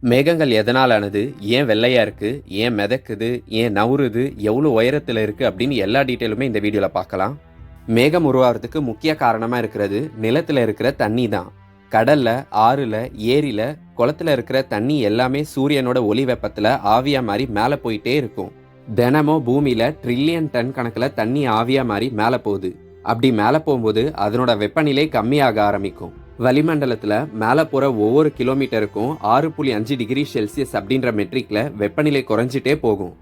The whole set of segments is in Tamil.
மேகங்கள் எதனாலானது? ஏன் வெள்ளையா இருக்கு? ஏன் மிதக்குது? ஏன் நவுறுது? எவ்வளோ உயரத்தில் இருக்கு? அப்படின்னு எல்லா டீட்டெயிலுமே இந்த வீடியோவில் பார்க்கலாம். மேகம் உருவாகிறதுக்கு முக்கிய காரணமாக இருக்கிறது நிலத்தில் இருக்கிற தண்ணி தான். கடல்ல ஆறுல ஏரியில குளத்துல இருக்கிற தண்ணி எல்லாமே சூரியனோட ஒளி வெப்பத்தில் ஆவியா மாதிரி மேலே போயிட்டே இருக்கும். தினமும் பூமியில ட்ரில்லியன் டன் கணக்கில் தண்ணி ஆவியா மாதிரி மேலே போகுது. அப்படி மேலே போகும்போது அதனோட வெப்பநிலை கம்மியாக ஆரம்பிக்கும். வளிமண்டலத்தில் மேலே போகிற ஒவ்வொரு கிலோமீட்டருக்கும் ஆறு புள்ளி அஞ்சு டிகிரி செல்சியஸ் அப்படின்ற மெட்ரிக்கில் வெப்பநிலை குறைஞ்சிட்டே போகும்.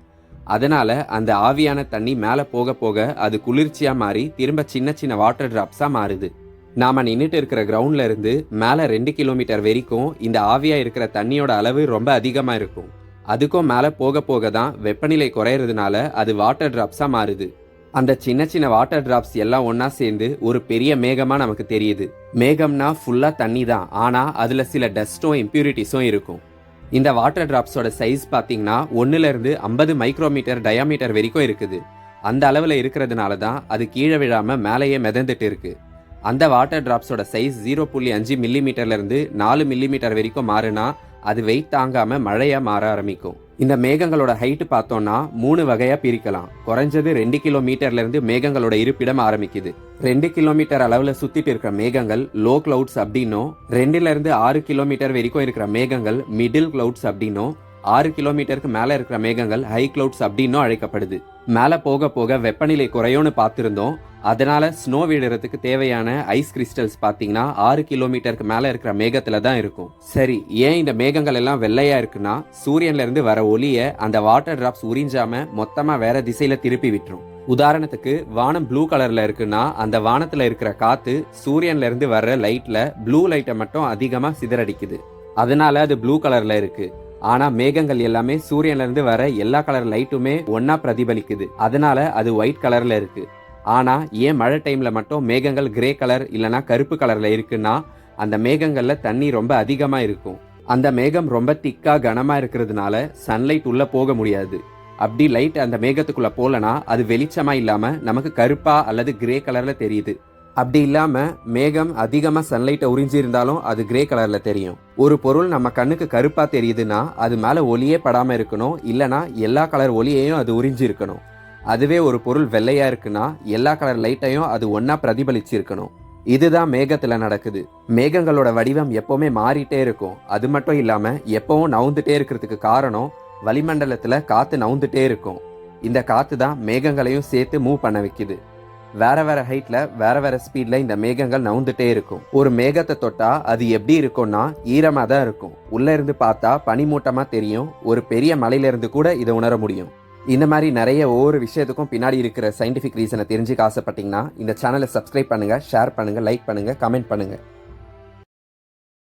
அதனால் அந்த ஆவியான தண்ணி மேலே போக போக அது குளிர்ச்சியாக மாறி திரும்ப சின்ன சின்ன வாட்டர் ட்ராப்ஸாக மாறுது. நாம நின்றுட்டு இருக்கிற கிரவுண்டில் இருந்து மேலே ரெண்டு கிலோமீட்டர் வரைக்கும் இந்த ஆவியாக இருக்கிற தண்ணியோட அளவு ரொம்ப அதிகமாக இருக்கும். அதுக்கும் மேலே போக போக தான் வெப்பநிலை குறையிறதுனால அது வாட்டர் ட்ராப்ஸாக மாறுது. அந்த சின்ன சின்ன வாட்டர் டிராப்ஸ் எல்லாம் ஒன்னா சேர்ந்து ஒரு பெரிய மேகமா நமக்கு தெரியுது. மேகம்னா ஃபுல்லா தண்ணி தான் ஆனா அதுல சில டஸ்டும் இம்ப்யூரிட்டிஸும் இருக்கும். இந்த வாட்டர் டிராப்ஸோட சைஸ் பாத்தீங்கன்னா ஒன்னுல இருந்து ஐம்பது மைக்ரோமீட்டர் டயாமீட்டர் வரைக்கும் இருக்குது. அந்த அளவுல இருக்கிறதுனால தான் அது கீழே விழாம மேலேயே மிதந்துட்டு இருக்கு. அந்த வாட்டர் டிராப்ஸோட சைஸ் ஜீரோ புள்ளி அஞ்சு மில்லிமீட்டர்லேருந்து நாலு மில்லிமீட்டர் வரைக்கும் மாறுனா அது வெயிட் தாங்காம மழையா மாற ஆரம்பிக்கும். இந்த மேகங்களோட ஹைட் பார்த்தோம்னா மூணு வகையா பிரிக்கலாம். குறைஞ்சது ரெண்டு கிலோமீட்டர்ல இருந்து மேகங்களோட இருப்பிடம் ஆரம்பிக்குது. ரெண்டு கிலோமீட்டர் அளவுல சுத்திட்டு இருக்கிற மேகங்கள் லோ கிளவுட்ஸ் அப்படின்னும் ரெண்டுல இருந்து ஆறு கிலோமீட்டர் வரைக்கும் இருக்கிற மேகங்கள் மிடில் கிளவுட்ஸ் அப்படின்னும் ஆறு கிலோமீட்டருக்கு மேல இருக்கிற மேகங்கள் ஹை கிளவுட்ஸ் அப்படின்னும் அழைக்கப்படுது. மேலே போக போக வெப்பநிலை குறையும்னு பார்த்துருந்தோம். அதனால ஸ்னோ விடுறதுக்கு தேவையான ஐஸ் கிறிஸ்டல்ஸ் பார்த்தீங்கன்னா ஆறு கிலோமீட்டருக்கு மேலே இருக்கிற மேகத்தில் தான் இருக்கும். சரி ஏன் இந்த மேகங்கள் எல்லாம் வெள்ளையாக இருக்குன்னா சூரியன்லேருந்து வர ஒளியை அந்த வாட்டர் ட்ராப்ஸ் உறிஞ்சாமல் மொத்தமாக வேற திசையில் திருப்பி விட்டுரும். உதாரணத்துக்கு வானம் ப்ளூ கலர்ல இருக்குன்னா அந்த வானத்துல இருக்கிற காத்து சூரியன்ல இருந்து வர்ற லைட்ல ப்ளூ லைட்டை மட்டும் அதிகமா சிதறடிக்குது. அதனால அது ப்ளூ கலர்ல இருக்கு. ஆனா மேகங்கள் எல்லாமே சூரியன்ல இருந்து வர எல்லா கலர் லைட்டுமே ஒன்னா பிரதிபலிக்குது. அதனால அது ஒயிட் கலர்ல இருக்கு. ஆனா ஏன் மழை டைம்ல மட்டும் மேகங்கள் கிரே கலர் இல்லைனா கருப்பு கலர்ல இருக்குன்னா அந்த மேகங்கள்ல தண்ணி ரொம்ப அதிகமா இருக்கும். அந்த மேகம் ரொம்ப திக்கா கனமா இருக்கிறதுனால சன்லைட் உள்ள போக முடியாது. அப்படி லைட் அந்த மேகத்துக்குள்ள போலனா அது வெளிச்சமா இல்லாம நமக்கு கருப்பா அல்லது கிரே கலர்ல தெரியுது. அப்படி இல்லாமல் மேகம் அதிகமாக சன்லைட்டை உறிஞ்சிருந்தாலும் அது கிரே கலரில் தெரியும். ஒரு பொருள் நம்ம கண்ணுக்கு கருப்பாக தெரியுதுன்னா அது மேலே ஒளியே படாமல் இருக்கணும். இல்லைனா எல்லா கலர் ஒளியையும் அது உறிஞ்சிருக்கணும் அதுவே ஒரு பொருள் வெள்ளையாக இருக்குன்னா எல்லா கலர் லைட்டையும் அது ஒன்றா பிரதிபலிச்சிருக்கணும். இதுதான் மேகத்தில் நடக்குது. மேகங்களோட வடிவம் எப்போவுமே மாறிட்டே இருக்கும். அது மட்டும் இல்லாமல் எப்பவும் நவுந்துட்டே இருக்கிறதுக்கு காரணம் வளிமண்டலத்தில் காற்று நவுந்துட்டே இருக்கும். இந்த காற்று தான் மேகங்களையும் சேர்த்து மூவ் பண்ண வைக்குது. வேற வேற ஹைட்ல வேற வேற ஸ்பீட்ல இந்த மேகங்கள் நவுந்துட்டே இருக்கும். ஒரு மேகத்தை தொட்டா அது எப்படி இருக்கும்னா ஈரமா தான் இருக்கும். உள்ள இருந்து பார்த்தா பனிமூட்டமா தெரியும். ஒரு பெரிய மலையில இருந்து கூட இதை உணர முடியும். இந்த மாதிரி நிறைய ஒவ்வொரு விஷயத்துக்கும் பின்னாடி இருக்கிற சயின்டிஃபிக் ரீசனை தெரிஞ்சுக்க ஆசைப்பட்டீங்கன்னா இந்த சேனலை சப்ஸ்கிரைப் பண்ணுங்க ஷேர் பண்ணுங்க லைக் பண்ணுங்க கமெண்ட் பண்ணுங்க.